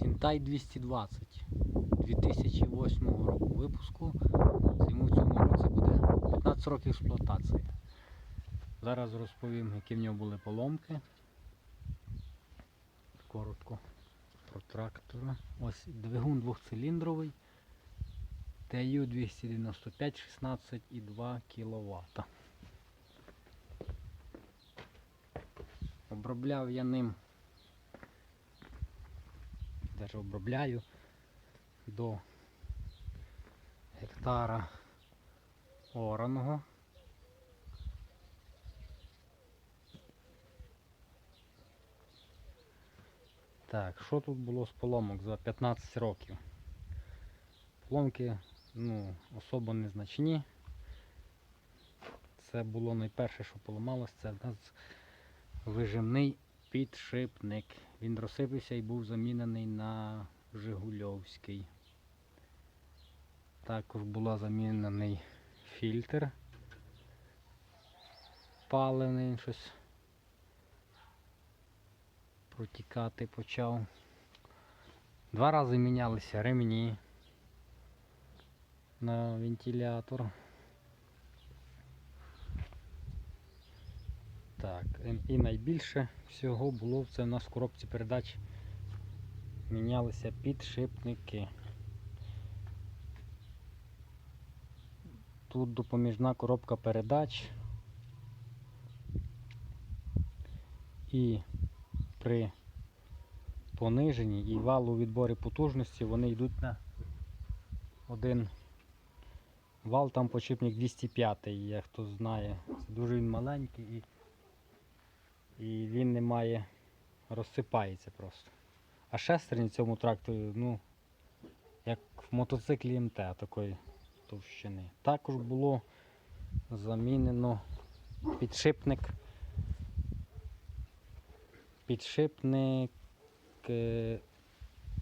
Сінтай 220 2008 року випуску. Йому цьому році буде 15 років експлуатації. Зараз розповім, які в нього були поломки. Коротко про трактора. Ось двигун двохциліндровий. TU 295 16,2 кВт. Обробляв я ним, навіть обробляю до гектара ораного. Так, що тут було з поломок за 15 років? Поломки ну, особо незначні. Це було найперше, що поламалось, це в нас вижимний підшипник. Він розсипався і був замінений на Жигульовський. Також була замінений фільтр. Паливний він щось протікати почав. Два рази мінялися ремні на вентилятор. Так, ем, і найбільше всього було це в нас в коробці передач мінялися підшипники. Тут допоміжна коробка передач. І при пониженні і валу відборі потужності вони йдуть на один вал, там подшипник 205, є хто знає. Це дуже він маленький і він не має, розсипається просто. А шестерні цьому тракторі, ну, як в мотоциклі МТ такої товщини. Також було замінено підшипник. Підшипник е,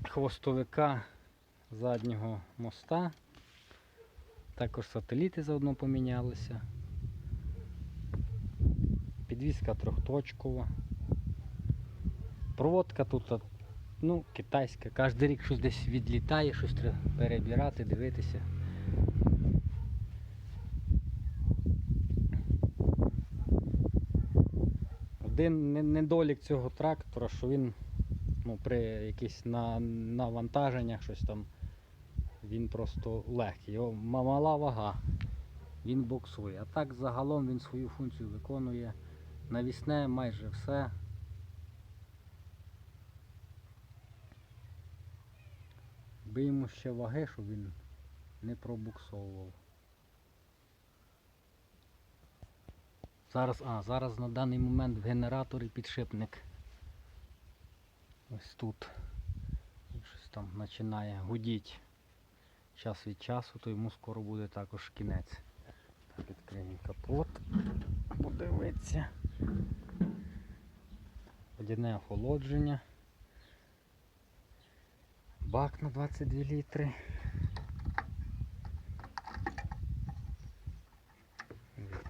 хвостовика заднього моста. Також сателіти заодно помінялися. Підвізка трьохточкова. Проводка тут ну, китайська. Кожен рік щось десь відлітає, щось треба перебирати, дивитися. Один недолік цього трактора, що він ну, при якихось на, навантаженнях щось там, він просто легкий. Його мала вага, він боксує. А так загалом він свою функцію виконує. Навісне майже все. Би ще ваги, щоб він не пробуксовував. Зараз, а, зараз на даний момент в генераторі підшипник. Ось тут. Щось там починає гудіти час від часу, то йому скоро буде також кінець. Так, відкриємо капот. Подивитися. Водяне охолодження. Бак на 22 літри.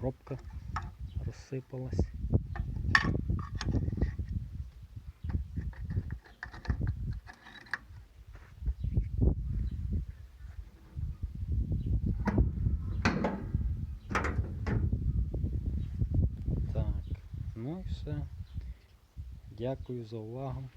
Пробка розсипалась. Так, ну і все. Дякую за увагу.